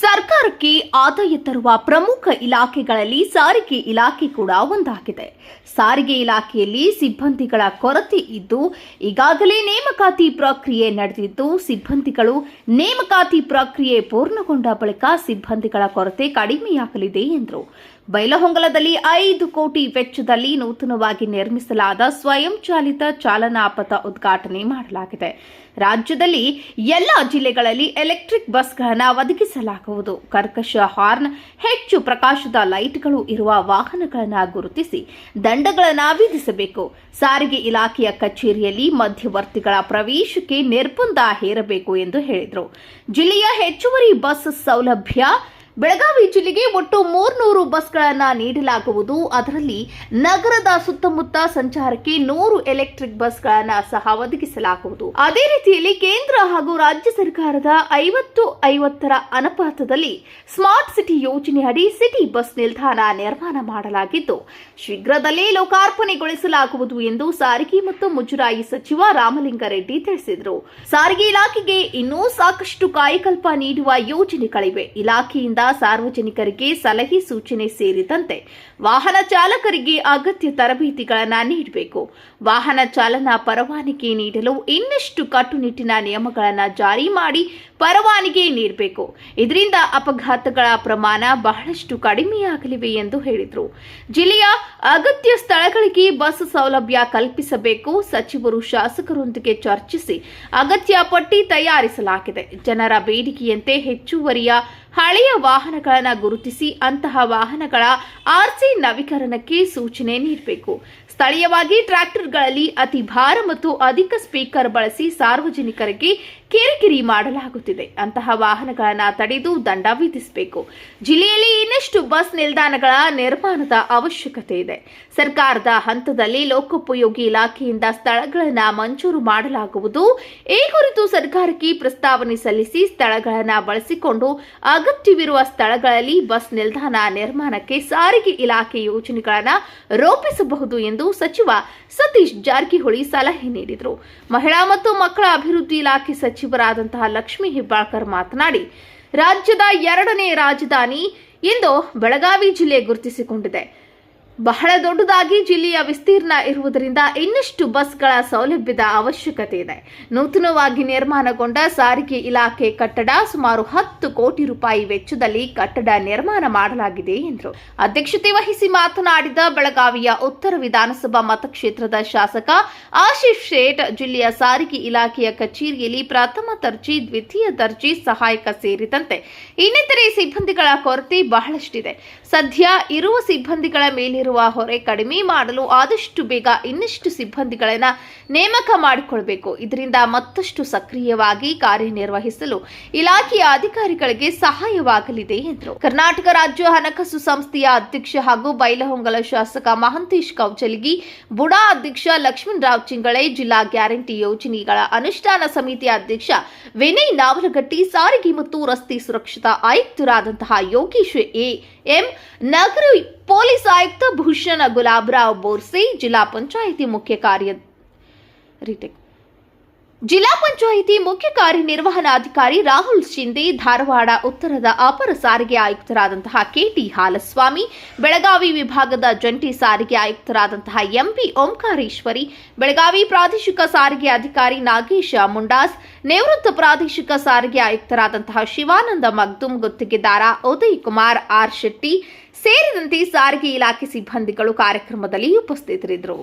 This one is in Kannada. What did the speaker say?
ಸರ್ಕಾರಕ್ಕೆ ಆದಾಯ ತರುವ ಪ್ರಮುಖ ಇಲಾಖೆಗಳಲ್ಲಿ ಸಾರಿಗೆ ಇಲಾಖೆ ಕೂಡ ಒಂದಾಗಿದೆ. ಸಾರಿಗೆ ಇಲಾಖೆಯಲ್ಲಿ ಸಿಬ್ಬಂದಿಗಳ ಕೊರತೆ ಇದ್ದು, ಈಗಾಗಲೇ ನೇಮಕಾತಿ ಪ್ರಕ್ರಿಯೆ ನಡೆದಿದ್ದು, ಸಿಬ್ಬಂದಿಗಳು ನೇಮಕಾತಿ ಪ್ರಕ್ರಿಯೆ ಪೂರ್ಣಗೊಂಡ ಬಳಿಕ ಸಿಬ್ಬಂದಿಗಳ ಕೊರತೆ ಕಡಿಮೆಯಾಗಲಿದೆ ಎಂದರು. ಬೈಲಹೊಂಗಲದಲ್ಲಿ ಐದು ಕೋಟಿ ವೆಚ್ಚದಲ್ಲಿ ನೂತನವಾಗಿ ನಿರ್ಮಿಸಲಾದ ಸ್ವಯಂ ಚಾಲಿತ ಚಾಲನಾ ಪಥ ಉದ್ಘಾಟನೆ ಮಾಡಲಾಗಿದೆ. ರಾಜ್ಯದಲ್ಲಿ ಎಲ್ಲ ಜಿಲ್ಲೆಗಳಲ್ಲಿ ಎಲೆಕ್ಟ್ರಿಕ್ ಬಸ್ಗಳನ್ನು ಒದಗಿಸಲಾಗುವುದು. ಕರ್ಕಶ ಹಾರ್ನ್, ಹೆಚ್ಚು ಪ್ರಕಾಶದ ಲೈಟ್ಗಳು ಇರುವ ವಾಹನಗಳನ್ನು ಗುರುತಿಸಿ ದಂಡಗಳನ್ನು ವಿಧಿಸಬೇಕು. ಸಾರಿಗೆ ಇಲಾಖೆಯ ಕಚೇರಿಯಲ್ಲಿ ಮಧ್ಯವರ್ತಿಗಳ ಪ್ರವೇಶಕ್ಕೆ ನಿರ್ಬಂಧ ಹೇರಬೇಕು ಎಂದು ಹೇಳಿದರು. ಜಿಲ್ಲೆಯ ಹೆಚ್ಚುವರಿ ಬಸ್ ಸೌಲಭ್ಯ ಬೆಳಗಾವಿ ಜಿಲ್ಲೆಗೆ ಒಟ್ಟು ಮೂರ್ನೂರು ಬಸ್ಗಳನ್ನು ನೀಡಲಾಗುವುದು. ಅದರಲ್ಲಿ ನಗರದ ಸುತ್ತಮುತ್ತ ಸಂಚಾರಕ್ಕೆ ನೂರು ಎಲೆಕ್ಟ್ರಿಕ್ ಬಸ್ಗಳನ್ನು ಸಹ ಒದಗಿಸಲಾಗುವುದು. ಅದೇ ರೀತಿಯಲ್ಲಿ ಕೇಂದ್ರ ಹಾಗೂ ರಾಜ್ಯ ಸರ್ಕಾರದ ಐವತ್ತು ಐವತ್ತರ ಅನುಪಾತದಲ್ಲಿ ಸ್ಮಾರ್ಟ್ ಸಿಟಿ ಯೋಜನೆಯಡಿ ಸಿಟಿ ಬಸ್ ನಿಲ್ದಾಣ ನಿರ್ಮಾಣ ಮಾಡಲಾಗಿದ್ದು, ಶೀಘ್ರದಲ್ಲೇ ಲೋಕಾರ್ಪಣೆಗೊಳಿಸಲಾಗುವುದು ಎಂದು ಸಾರಿಗೆ ಮತ್ತು ಮುಜರಾಯಿ ಸಚಿವ ರಾಮಲಿಂಗಾರೆಡ್ಡಿ ತಿಳಿಸಿದರು. ಸಾರಿಗೆ ಇಲಾಖೆಗೆ ಇನ್ನೂ ಸಾಕಷ್ಟು ಕಾಯಕಲ್ಪ ನೀಡುವ ಯೋಜನೆಗಳಿವೆ. ಇಲಾಖೆಯಿಂದ ಸಾರ್ವಜನಿಕರಿಗೆ ಸಲಹೆ ಸೂಚನೆ ಸೇರಿದಂತೆ ವಾಹನ ಚಾಲಕರಿಗೆ ಅಗತ್ಯ ತರಬೇತಿಗಳನ್ನು ನೀಡಬೇಕು. ವಾಹನ ಚಾಲನಾ ಪರವಾನಗಿ ನೀಡಲು ಇನ್ನಷ್ಟು ಕಟ್ಟುನಿಟ್ಟಿನ ನಿಯಮಗಳನ್ನು ಜಾರಿ ಮಾಡಿ ಪರವಾನಗಿ ನೀಡಬೇಕು. ಇದರಿಂದ ಅಪಘಾತಗಳ ಪ್ರಮಾಣ ಬಹಳಷ್ಟು ಕಡಿಮೆಯಾಗಲಿವೆ ಎಂದು ಹೇಳಿದರು. ಜಿಲ್ಲೆಯ ಅಗತ್ಯ ಸ್ಥಳಗಳಿಗೆ ಬಸ್ ಸೌಲಭ್ಯ ಕಲ್ಪಿಸಬೇಕು. ಸಚಿವರು ಶಾಸಕರೊಂದಿಗೆ ಚರ್ಚಿಸಿ ಅಗತ್ಯ ಪಟ್ಟಿ ತಯಾರಿಸಲಾಗಿದೆ. ಜನರ ಬೇಡಿಕೆಯಂತೆ ಹೆಚ್ಚುವರಿಯ ಹಳೆಯ ವಾಹನಗಳನ್ನು ಗುರುತಿಸಿ ಅಂತಹ ವಾಹನಗಳ ಆರ್ಸಿ ನವೀಕರಣಕ್ಕೆ ಸೂಚನೆ ನೀಡಬೇಕು. ಸ್ಥಳೀಯವಾಗಿ ಟ್ರ್ಯಾಕ್ಟರ್ಗಳಲ್ಲಿ ಅತಿ ಭಾರ ಮತ್ತು ಅಧಿಕ ಸ್ಪೀಕರ್ ಬಳಸಿ ಸಾರ್ವಜನಿಕರಿಗೆ ಕಿರಿಕಿರಿ ಮಾಡಲಾಗುತ್ತಿದೆ. ಅಂತಹ ವಾಹನಗಳನ್ನು ತಡೆದು ದಂಡ ವಿಧಿಸಬೇಕು. ಜಿಲ್ಲೆಯಲ್ಲಿ ಇನ್ನಷ್ಟು ಬಸ್ ನಿಲ್ದಾಣಗಳ ನಿರ್ಮಾಣದ ಅವಶ್ಯಕತೆ ಇದೆ. ಸರ್ಕಾರದ ಹಂತದಲ್ಲಿ ಲೋಕೋಪಯೋಗಿ ಇಲಾಖೆಯಿಂದ ಸ್ಥಳಗಳನ್ನು ಮಂಜೂರು ಮಾಡಲಾಗುವುದು. ಈ ಕುರಿತು ಸರ್ಕಾರಕ್ಕೆ ಪ್ರಸ್ತಾವನೆ ಸಲ್ಲಿಸಿ ಸ್ಥಳಗಳನ್ನು ಬಳಸಿಕೊಂಡು ಅಗತ್ಯವಿರುವ ಸ್ಥಳಗಳಲ್ಲಿ ಬಸ್ ನಿಲ್ದಾಣ ನಿರ್ಮಾಣಕ್ಕೆ ಸಾರಿಗೆ ಇಲಾಖೆ ಯೋಜನೆಗಳನ್ನು ರೂಪಿಸಬಹುದು ಎಂದು ಸಚಿವ ಸತೀಶ್ ಜಾರಕಿಹೊಳಿ ಸಲಹೆ ನೀಡಿದರು. ಮಹಿಳಾ ಮತ್ತು ಮಕ್ಕಳ ಅಭಿವೃದ್ಧಿ ಇಲಾಖೆ ಸಚಿವರಾದಂತಹ ಲಕ್ಷ್ಮೀ ಹೆಬ್ಬಾಳ್ಕರ್ ಮಾತನಾಡಿ, ರಾಜ್ಯದ ಎರಡನೇ ರಾಜಧಾನಿ ಎಂದು ಬೆಳಗಾವಿ ಜಿಲ್ಲೆ ಗುರುತಿಸಿಕೊಂಡಿದೆ. ಬಹಳ ದೊಡ್ಡದಾಗಿ ಜಿಲ್ಲೆಯ ವಿಸ್ತೀರ್ಣ ಇರುವುದರಿಂದ ಇನ್ನಷ್ಟು ಬಸ್ಗಳ ಸೌಲಭ್ಯದ ಅವಶ್ಯಕತೆ ಇದೆ. ನೂತನವಾಗಿ ನಿರ್ಮಾಣಗೊಂಡ ಸಾರಿಗೆ ಇಲಾಖೆ ಕಟ್ಟಡ ಸುಮಾರು ಹತ್ತು ಕೋಟಿ ರೂಪಾಯಿ ವೆಚ್ಚದಲ್ಲಿ ಕಟ್ಟಡ ನಿರ್ಮಾಣ ಮಾಡಲಾಗಿದೆ ಎಂದರು. ಅಧ್ಯಕ್ಷತೆ ವಹಿಸಿ ಮಾತನಾಡಿದ ಬೆಳಗಾವಿಯ ಉತ್ತರ ವಿಧಾನಸಭಾ ಮತಕ್ಷೇತ್ರದ ಶಾಸಕ ಆಶೀಶ್ ಶೇಟ್, ಜಿಲ್ಲೆಯ ಸಾರಿಗೆ ಇಲಾಖೆಯ ಕಚೇರಿಯಲ್ಲಿ ಪ್ರಥಮ ದರ್ಜೆ, ದ್ವಿತೀಯ ದರ್ಜೆ ಸಹಾಯಕ ಸೇರಿದಂತೆ ಇನ್ನಿತರೆ ಸಿಬ್ಬಂದಿಗಳ ಕೊರತೆ ಬಹಳಷ್ಟಿದೆ. ಸದ್ಯ ಇರುವ ಸಿಬ್ಬಂದಿಗಳ ಮೇಲಿರುವ ಹೊರೆ ಕಡಿಮೆ ಮಾಡಲು ಆದಷ್ಟು ಬೇಗ ಇನ್ನಷ್ಟು ಸಿಬ್ಬಂದಿಗಳನ್ನು ನೇಮಕ ಮಾಡಿಕೊಳ್ಬೇಕು. ಇದರಿಂದ ಮತ್ತಷ್ಟು ಸಕ್ರಿಯವಾಗಿ ಕಾರ್ಯನಿರ್ವಹಿಸಲು ಇಲಾಖೆಯ ಅಧಿಕಾರಿಗಳಿಗೆ ಸಹಾಯವಾಗಲಿದೆ ಎಂದರು. ಕರ್ನಾಟಕ ರಾಜ್ಯ ಹಣಕಾಸು ಸಂಸ್ಥೆಯ ಅಧ್ಯಕ್ಷ ಹಾಗೂ ಬೈಲಹೊಂಗಲ ಶಾಸಕ ಮಹಂತೇಶ್ ಕೌಚಲಗಿ ಬುಡಾ ಅಧ್ಯಕ್ಷ ಲಕ್ಷ್ಮಣರಾವ್ ಚಿಂಗಳೆ, ಜಿಲ್ಲಾ ಗ್ಯಾರಂಟಿ ಯೋಜನೆಗಳ ಅನುಷ್ಠಾನ ಸಮಿತಿಯ ಅಧ್ಯಕ್ಷ ವಿನಯ್ ನಾವಲಗಟ್ಟಿ, ಸಾರಿಗೆ ಮತ್ತು ರಸ್ತೆ ಸುರಕ್ಷತಾ ಆಯುಕ್ತರಾದಂತಹ Yogesh A M Nagar police આયુક્ત Bhushan ગુલાબરાવ Borse જિલ્લા પંચાયતી મુખ્ય કાર્ય રિટેક ಜಿಲ್ಲಾ ಪಂಚಾಯಿತಿ ಮುಖ್ಯ ಕಾರ್ಯನಿರ್ವಹಣಾಧಿಕಾರಿ ರಾಹುಲ್ ಶಿಂದೆ ಧಾರವಾಡ ಉತ್ತರದ ಅಪರ ಸಾರಿಗೆ ಆಯುಕ್ತರಾದಂತಹ ಕೆಟಿ ಹಾಲಸ್ವಾಮಿ, ಬೆಳಗಾವಿ ವಿಭಾಗದ ಜಂಟಿ ಸಾರಿಗೆ ಆಯುಕ್ತರಾದಂತಹ ಎಂಪಿ ಓಂಕಾರೇಶ್ವರಿ, ಬೆಳಗಾವಿ ಪ್ರಾದೇಶಿಕ ಸಾರಿಗೆ ಅಧಿಕಾರಿ ನಾಗೇಶ ಮುಂಡಾಸ್, ನಿವೃತ್ತ ಪ್ರಾದೇಶಿಕ ಸಾರಿಗೆ ಆಯುಕ್ತರಾದಂತಹ ಶಿವಾನಂದ ಮಗ್ದುಂ ಗುತ್ತಿಗೆದಾರ ಉದಯ್ ಕುಮಾರ್ ಆರ್ ಶೆಟ್ಟಿ ಸೇರಿದಂತೆ ಸಾರಿಗೆ ಇಲಾಖೆ ಸಿಬ್ಬಂದಿಗಳು ಕಾರ್ಯಕ್ರಮದಲ್ಲಿ ಉಪಸ್ಥಿತರಿದ್ದರು.